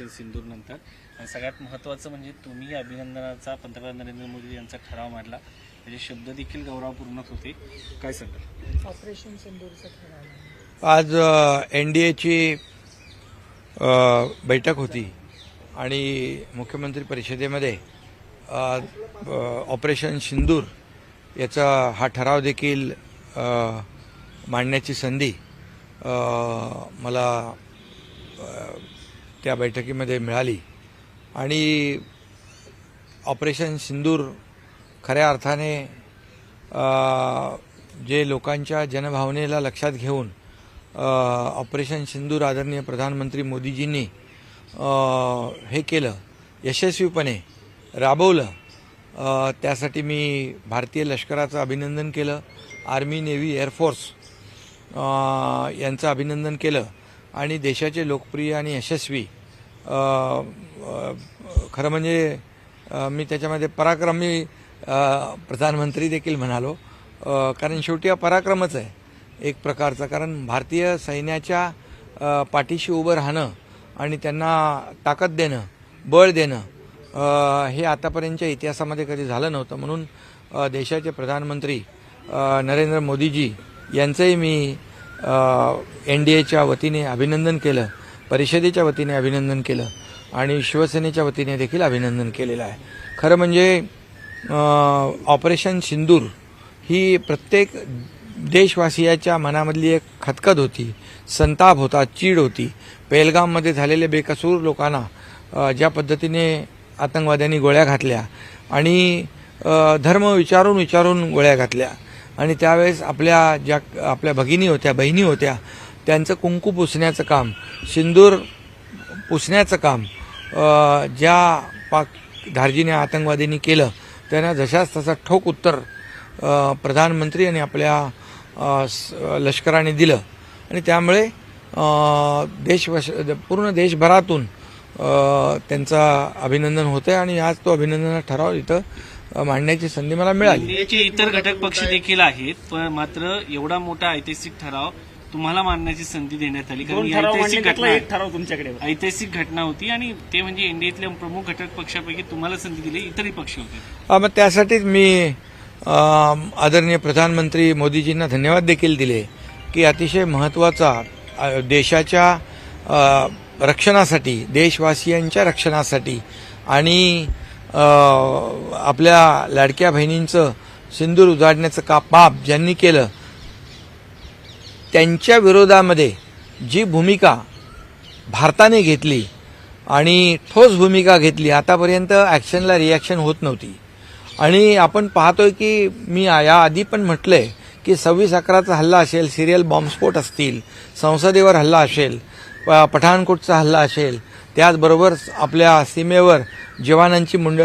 Operation सिंदूर नंतर आणि सगळ्यात महत्त्वाचं म्हणजे तुम्ही अभिनंदनाचा पंतप्रधान नरेंद्र मोदी यांचा ठराव मांडला. त्याचे शब्द देखील गौरवपूर्ण होते. काय सांगाल? ऑपरेशन सिंदूरचं ठरवलं आज एन डी एची बैठक होती. आणि मुख्यमंत्री परिषदेमध्ये ऑपरेशन सिंदूर याचा हा ठराव देखील मांडण्याची संधी मला त्या बैठकीमध्ये मिळाली. आणि ऑपरेशन सिंदूर खऱ्या अर्थाने जे लोकांच्या जनभावनेला लक्षात घेऊन ऑपरेशन सिंदूर आदरणीय प्रधानमंत्री मोदीजींनी हे केलं यशस्वीपणे राबवलं. त्यासाठी मी भारतीय लष्कराचं अभिनंदन केलं आर्मी नेव्ही एअरफोर्स यांचं अभिनंदन केलं. आणि देशाचे लोकप्रिय आणि यशस्वी खरं म्हणजे मी त्याच्यामध्ये पराक्रमी प्रधानमंत्री देखील म्हणालो. कारण शेवटी हा पराक्रमच आहे एक प्रकारचा. कारण भारतीय सैन्याच्या पाठीशी उभं राहणं आणि त्यांना ताकद देणं बळ देणं हे आतापर्यंतच्या इतिहासामध्ये कधी झालं नव्हतं. म्हणून देशाचे प्रधानमंत्री नरेंद्र मोदीजी यांचंही मी एन डी एच्या वतीने अभिनंदन केलं परिषदेच्या वतीने अभिनंदन केलं आणि शिवसेनेच्या वतीने देखील अभिनंदन केलेलं आहे. खरं म्हणजे ऑपरेशन सिंदूर ही प्रत्येक देशवासियाच्या मनामधली एक खतखत होती संताप होता चीड होती. पेहलगाममध्ये झालेले बेकसूर लोकांना ज्या पद्धतीने आतंकवाद्यांनी गोळ्या घातल्या आणि धर्म विचारून विचारून गोळ्या घातल्या. आणि त्यावेळेस आपल्या ज्या आपल्या भगिनी होत्या बहिणी होत्या त्यांचं कुंकू पुसण्याचं काम सिंदूर पुसण्याचं काम ज्या पाक धार्जिने आतंकवादींनी केलं त्यांना जशाच तसा ठोक उत्तर प्रधानमंत्री आणि आपल्या स- लष्कराने दिलं. आणि त्यामुळे देश देशवश पूर्ण देशभरातून त्यांचा अभिनंदन होतं आणि आज तो अभिनंदनाचा ठराव इथं मांडण्याची संधी मला मिळाली. इंडियाचे इतर घटक पक्ष देखील आहेत पण मात्र एवढा मोठा ऐतिहासिक ठराव तुम्हाला मांडण्याची संधी देण्यात आली. कारण ही ऐतिहासिक घटना एक ठराव तुमच्याकडे. ऐतिहासिक घटना होती आणि ते म्हणजे इंडियातल्या प्रमुख घटक पक्षापैकी तुम्हाला संधी दिली इतरही पक्ष होते. अ, मग त्यासाठीच मी अ, आदरणीय प्रधानमंत्री मोदीजींना धन्यवाद देखील दिले की अतिशय महत्त्वाचा अ, देशाच्या अ, रक्षणासाठी देशवासियांच्या रक्षणासाठी आणि आपल्या लाडक्या बहिणींचं सिंदूर उजाडण्याचं का पाप ज्यांनी केलं त्यांच्या विरोधामध्ये जी भूमिका भारताने घेतली आणि ठोस भूमिका घेतली आतापर्यंत ॲक्शनला रिॲक्शन होत नव्हती. आणि आपण पाहतोय की मी याआधी पण म्हटलंय की सव्वीस अकराचा हल्ला असेल सिरियल बॉम्बस्फोट असतील संसदेवर हल्ला असेल पठाणकोटचा हल्ला असेल त्याचबरोबर आपल्या सीमेवर जवानांची मुंड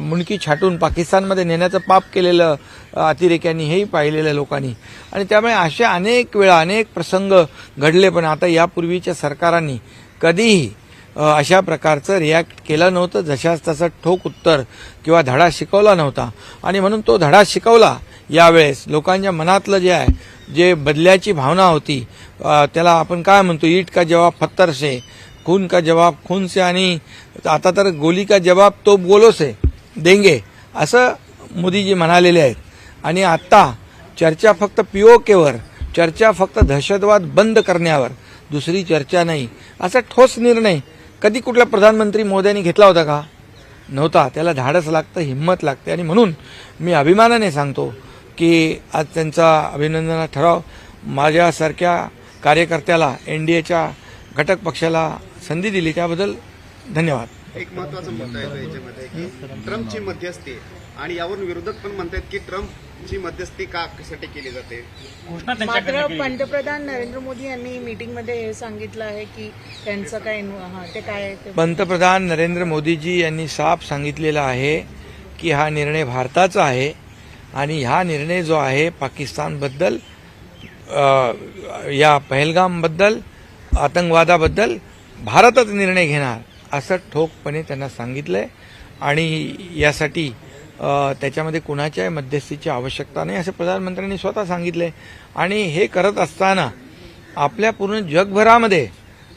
मुंडकी छाटून पाकिस्तानमध्ये नेण्याचं पाप केलेलं अतिरेक्यांनी हेही पाहिलेलं लोकांनी. आणि त्यामुळे असे अनेक वेळा अनेक प्रसंग घडले पण आता यापूर्वीच्या सरकारांनी कधीही अशा प्रकारचं रिॲक्ट केलं नव्हतं जशाच तसं ठोक उत्तर किंवा धडा शिकवला नव्हता. आणि म्हणून तो धडा शिकवला यावेळेस. लोकांच्या मनातलं जे आहे जे बदल्याची भावना होती त्याला आपण काय म्हणतो? ईट का जेव्हा फत्तरसे खून का जवाब खून से आणि आता तर गोली का जवाब तो बोलो से देंगे असं मोदीजी म्हणालेले आहेत. आणि आत्ता चर्चा फक्त पीओकेवर चर्चा फक्त दहशतवाद बंद करण्यावर दुसरी चर्चा नाही. असा ठोस निर्णय कधी कुठला प्रधानमंत्री मोद्यांनी घेतला होता का? नव्हता. त्याला धाडस लागतं हिंमत लागते. आणि म्हणून मी अभिमानाने सांगतो की आज त्यांचा अभिनंदना ठराव माझ्यासारख्या कार्यकर्त्याला एन डी एच्या घटक पक्षाला संधी दिली त्याबद्दल धन्यवाद. एक महत्त्वाचा मुद्दा येतो याच्यामध्ये की ट्रम्पची मध्यस्थी आणि यावरून विरोधक पण म्हणतात की ट्रम्पची मध्यस्थी का कशासाठी केली जाते? घोषणा मात्र केली. पंतप्रधान नरेंद्र मोदी यांनी मीटिंगमध्ये हे सांगितलं आहे की त्यांचं काय हा ते काय आहे ते पंतप्रधान नरेंद्र मोदीजी यांनी साफ सांगितलेलं आहे की हा निर्णय भारताचा आहे आणि हा निर्णय जो आहे पाकिस्तानबद्दल अ, या पहलगामबद्दल आतंकवादाबद्दल भारतच निर्णय घेणार असं ठोकपणे त्यांना सांगितलंय. आणि यासाठी त्याच्यामध्ये कुणाच्याही मध्यस्थीची आवश्यकता नाही असं प्रधानमंत्र्यांनी स्वतः सांगितलंय. आणि हे करत असताना आपल्या पूर्ण जगभरामध्ये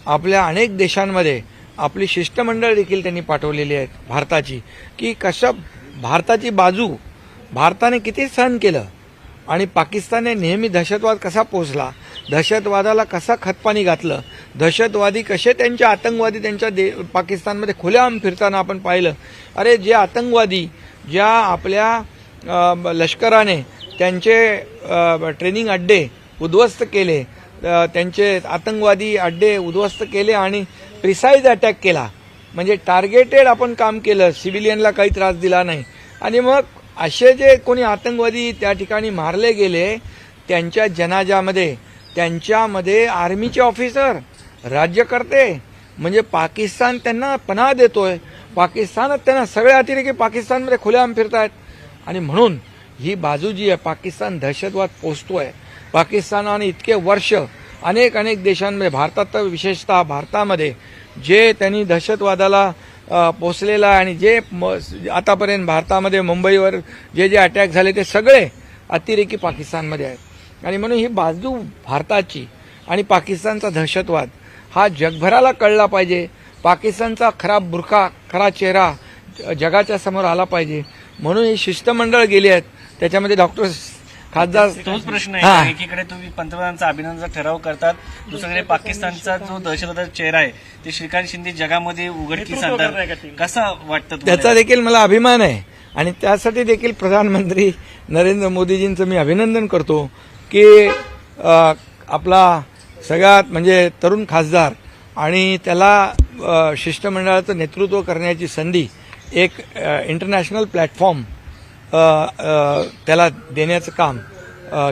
आपल्या अनेक देशांमध्ये आपली शिष्टमंडळ देखील त्यांनी पाठवलेली आहेत भारताची. की कशा भारताची बाजू भारताने किती सहन केलं? आणि पाकिस्तानने नेहमी दहशतवाद कसा पोचला? दहशतवादाला कसा खतपाणी घातलं? दहशतवादी कसे त्यांच्या आतंकवादी त्यांच्या दे पाकिस्तानमध्ये खुलेआम फिरताना आपण पाहिलं. अरे जे आतंकवादी ज्या आपल्या लष्कराने त्यांचे ट्रेनिंग अड्डे उद्ध्वस्त केले त्यांचे आतंकवादी अड्डे उद्ध्वस्त केले आणि प्रिसाईज अटॅक केला. म्हणजे टार्गेटेड आपण काम केलं सिव्हिलियनला काही त्रास दिला नाही. आणि मग असे जे कोणी आतंकवादी त्या ठिकाणी मारले गेले त्यांच्या जनाजामध्ये त्यांच्यामध्ये आर्मीचे ऑफिसर राज्यकर्ते म्हणजे पाकिस्तान त्यांना पनाह देतोय. पाकिस्तानात त्यांना सगळे अतिरेकी पाकिस्तानमध्ये खुलेआम फिरतायत. आणि म्हणून ही बाजू जी आहे पाकिस्तान दहशतवाद पोचतोय. पाकिस्तानाने इतके वर्ष अनेक अनेक देशांमध्ये भारतात तर विशेषतः भारतामध्ये जे त्यांनी दहशतवादाला पोचलेला आहे आणि जे म- आतापर्यंत भारतामध्ये मुंबईवर जे जे अटॅक झाले ते सगळे अतिरेकी पाकिस्तानमध्ये आहेत. आणि म्हणून ही बाजू भारताची आणि पाकिस्तानचा दहशतवाद हा जगभराला कळला पाहिजे. पाकिस्तानचा खरा बुरखा खरा चेहरा जगाच्या समोर आला पाहिजे. म्हणून ही शिष्टमंडळ गेली आहेत. त्याच्यामध्ये डॉक्टर खासदार तोच प्रश्न. आहे. एकीकडे तुम्ही पंतप्रधानांचा अभिनंदनाचा ठराव करतात. दुसरीकडे पाकिस्तानचा जो दहशतवादाचा चेहरा आहे ते श्रीकांत शिंदे जगामध्ये उघडकीस नेतृत्व करताय का आणतात ते? कसा वाटतं त्याचा देखील मला अभिमान आहे. आणि त्यासाठी देखील प्रधानमंत्री नरेंद्र मोदीजींचं मी अभिनंदन करतो की आपला सगळ्यात म्हणजे तरुण खासदार आणि त्याला शिष्टमंडळाचं नेतृत्व करण्याची संधी एक इंटरनॅशनल प्लॅटफॉर्म त्याला देण्याचं काम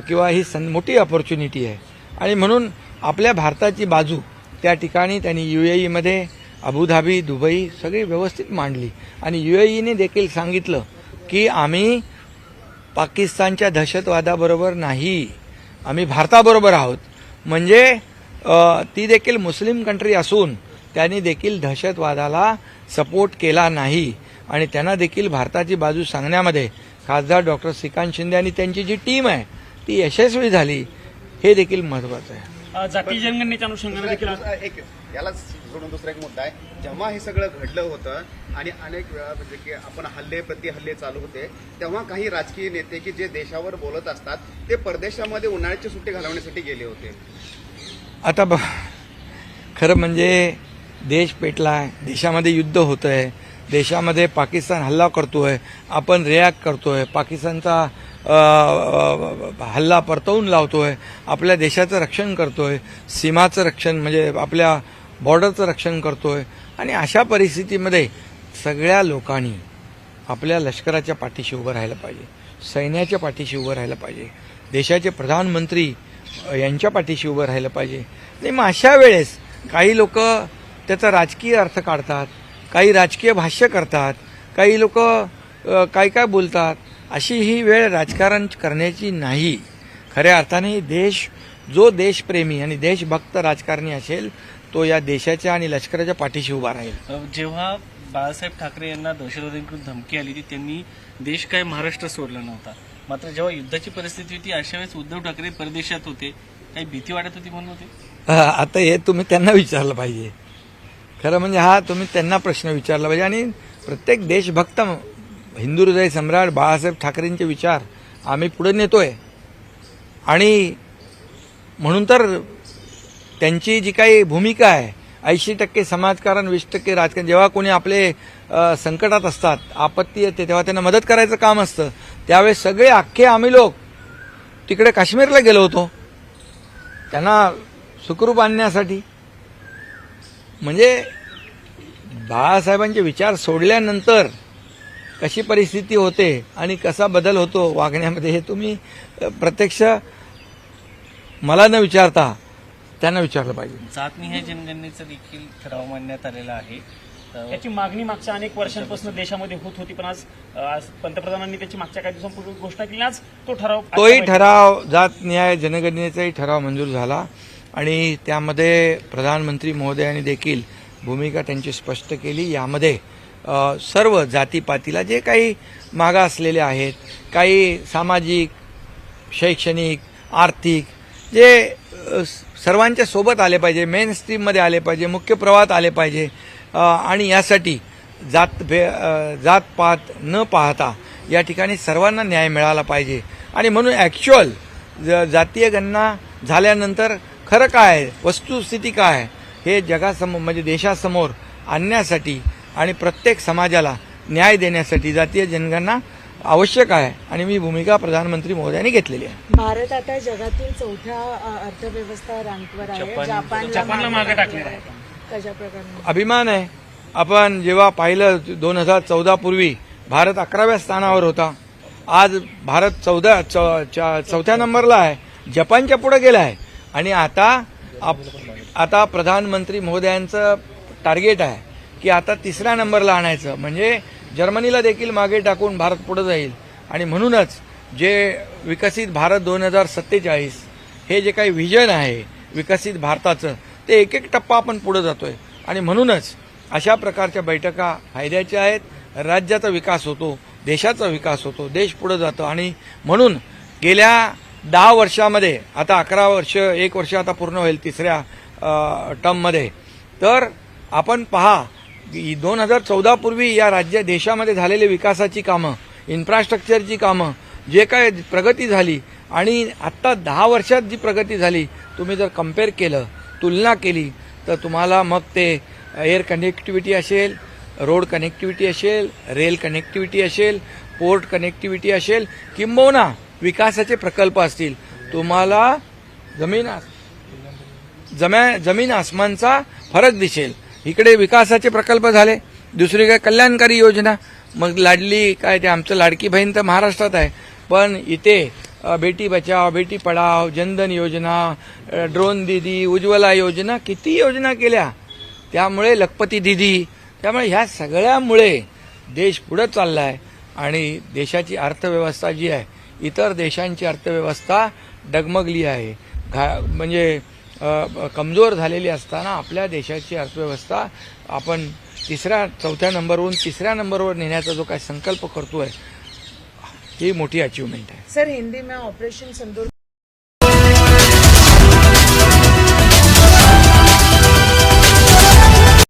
किंवा ही सं मोठी ऑपॉर्च्युनिटी आहे. आणि म्हणून आपल्या भारताची बाजू त्या ठिकाणी त्यांनी यू ए ईमध्ये अबुधाबी दुबई सगळी व्यवस्थित मांडली. आणि यू ए ईने देखील सांगितलं की आम्ही पाकिस्तानच्या दहशतवादाबरोबर नाही. आम्ही भारताबरोबर आहोत. म्हणजे ती देखील मुस्लिम कंट्री असून त्यांनी देखील दहशतवादाला सपोर्ट केला नाही. आणि त्यांना देखील भारताची बाजू सांगण्यामध्ये खासदार डॉक्टर श्रीकांत शिंदे आणि त्यांची जी टीम आहे ती यशस्वी झाली हे देखील महत्वाचं आहे. जाती जनगणनेच्या अनुषंगाने देखील यालाच सोडून दुसरा एक मुद्दा आहे. जेव्हा हे सगळं घडलं होतं आणि अनेक वेळा म्हणजे की आपण हल्ले प्रति हल्ले चालू होते तेव्हा काही राजकीय नेते की जे देशावर बोलत असतात ते परदेशामध्ये उन्हाळ्याची सुट्टी घालवण्यासाठी गेले होते. आता ब खरं म्हणजे देश पेटलाय देशामध्ये युद्ध होतं आहे देशामध्ये पाकिस्तान हल्ला करतोय आपण रिॲक्ट करतोय पाकिस्तानचा हल्ला परतवून लावतोय आपल्या देशाचं रक्षण करतोय सीमाचं रक्षण म्हणजे आपल्या बॉर्डरचं रक्षण करतोय. आणि अशा परिस्थितीमध्ये सगळ्या लोकांनी आपल्या लष्कराच्या पाठीशी उभं राहायला पाहिजे. सैन्याच्या पाठीशी उभं राहायला पाहिजे. देशाचे प्रधानमंत्री यांच्या पाठीशी उभं राहिलं पाहिजे. आणि मग अशा वेळेस काही लोक त्याचा राजकीय अर्थ काढतात काही राजकीय भाष्य करतात काही लोक काय काय बोलतात अशी ही वेळ राजकारण करण्याची नाही. खऱ्या अर्थाने देश जो देशप्रेमी आणि देशभक्त राजकारणी असेल तो या देशाच्या आणि लष्कराच्या पाठीशी उभा राहील. जेव्हा बाळासाहेब ठाकरे यांना दहशतवाद्यांकडून धमकी आली होती त्यांनी देश काय महाराष्ट्र सोडला नव्हता. मात्र जेव्हा युद्धाची परिस्थिती होती अशा वेळेस उद्धव ठाकरे परदेशात होते. काही भीती वाटत होती म्हणून होते? आता हे तुम्ही त्यांना विचारलं पाहिजे. खरं म्हणजे हा तुम्ही त्यांना प्रश्न विचारला पाहिजे. आणि प्रत्येक देशभक्त हिंदू हृदय सम्राट बाळासाहेब ठाकरेंचे विचार आम्ही पुढे नेतोय. आणि म्हणून तर त्यांची जी काही भूमिका आहे ऐंशी टक्के समाजकारण वीस टक्के राजकारण जेव्हा कोणी आपले संकटात असतात आपत्ती येते तेव्हा त्यांना मदत करायचं काम असतं. त्यावेळेस सगळे अख्खे आम्ही लोक तिकडे काश्मीरला गेलो होतो. त्यांना सुखरूप आणण्यासाठी. म्हणजे बाळासाहेबांचे विचार सोडल्यानंतर कशी परिस्थिती होते आणि कसा बदल होतो वागण्यामध्ये हे तुम्ही प्रत्यक्ष मला न विचारता त्यांना विचारलं पाहिजे. जातनिहाय जनगणनेचा देखील ठराव मांडण्यात आलेला आहे. अ, याची मागणी मागच्या अनेक वर्षांपासून देशामध्ये होत होती पण आज आज पंतप्रधानांनी त्याची मागच्या काही दिवसांपूर्वी घोषणा केली आज तो ठराव तोही ठराव जात न्याय जनगणनेचाही ठराव मंजूर झाला आणि त्यामध्ये प्रधानमंत्री महोदयांनी देखील भूमिका त्यांची स्पष्ट केली. यामध्ये सर्व जातीपातीला जे काही मागा असलेले आहेत काही सामाजिक शैक्षणिक आर्थिक जे सर्वांच्या सोबत आले पाहिजे मेन स्ट्रीममध्ये आले पाहिजे मुख्य प्रवाहात आले पाहिजे. आणि यासाठी जात भे जात जातपात न पाहता या ठिकाणी सर्वांना न्याय मिळाला पाहिजे. आणि म्हणून ॲक्च्युअल ज जातीय गणना झाल्यानंतर खरं काय आहे वस्तुस्थिती काय आहे हे जगासमोर म्हणजे देशासमोर आणण्यासाठी आणि प्रत्येक समाजाला न्याय देण्यासाठी जातीय जनगणना आवश्यक आहे आणि मी भूमिका प्रधानमंत्री महोदयांनी घेतलेली आहे. भारत आता जगातील चौथ्या अर्थव्यवस्था रँकवर आहे. जपान- जपानला मागे टाकलेलं आहे. कशा प्रकारे? अभिमान आहे. आपण जेव्हा पाहिलं दोन हजार चौदा पूर्वी भारत अकराव्या स्थानावर होता. आज भारत चौदा चौथ्या नंबरला आहे. जपानच्या पुढे गेला आहे. आणि आता आप- आता प्रधानमंत्री महोदयांचं टार्गेट आहे की आता तिसऱ्या नंबरला आणायचं. म्हणजे जर्मनीला देखील मागे टाकून भारत पुढे जाईल. आणि म्हणूनच जे विकसित भारत दोन हजार सत्तेचाळीस हे जे काही व्हिजन आहे विकसित भारताचं ते एक एक टप्पा आपण पुढे जातोय. आणि म्हणूनच अशा प्रकारच्या बैठका फायद्याच्या आहेत. राज्याचा विकास होतो देशाचा विकास होतो देश पुढे जातो. आणि म्हणून गेल्या दहा वर्षामध्ये आता अकरा वर्ष एक वर्ष आता पूर्ण होईल तिसऱ्या टर्ममध्ये तर आपण पहा दोन हजार चौदा पूर्वी या राज्य देशामध्ये झालेले विकासाची कामं इन्फ्रास्ट्रक्चरची कामं जे काय प्रगती झाली आणि आत्ता दहा वर्षात जी प्रगती झाली तुम्ही जर कंपेअर केलं तुलना केली तर तुम्हाला मग ते एअर कनेक्टिव्हिटी असेल रोड कनेक्टिव्हिटी असेल रेल कनेक्टिव्हिटी असेल पोर्ट कनेक्टिव्हिटी असेल किंबहुना विकासाचे प्रकल्प असतील. तुम्हाला जमीन जम्या जमीन आसमानचा फरक दिसेल. इकडे विकासाचे प्रकल्प झाले दुसरी काय कल्याणकारी योजना मग लाडली काय ते आमचं लाडकी बहीण तर महाराष्ट्रात आहे. पण इथे बेटी बचाव बेटी पढाव जनधन योजना ड्रोन दिदी उज्ज्वला योजना किती योजना केल्या. त्यामुळे लखपती दिदी त्यामुळे ह्या सगळ्यामुळे देश पुढं चालला आहे आणि देशाची अर्थव्यवस्था जी आहे इतर देशांची अर्थव्यवस्था डगमगली आहे. घा म्हणजे कमजोर झालेली असताना आपल्या देशाची अर्थव्यवस्था आपण तिसऱ्या चौथ्या नंबरवरून तिसऱ्या नंबरवर नेण्याचा जो काही संकल्प करतोय ही मोठी अचिव्हमेंट आहे. सर हिंदी में ऑपरेशन संदर्भ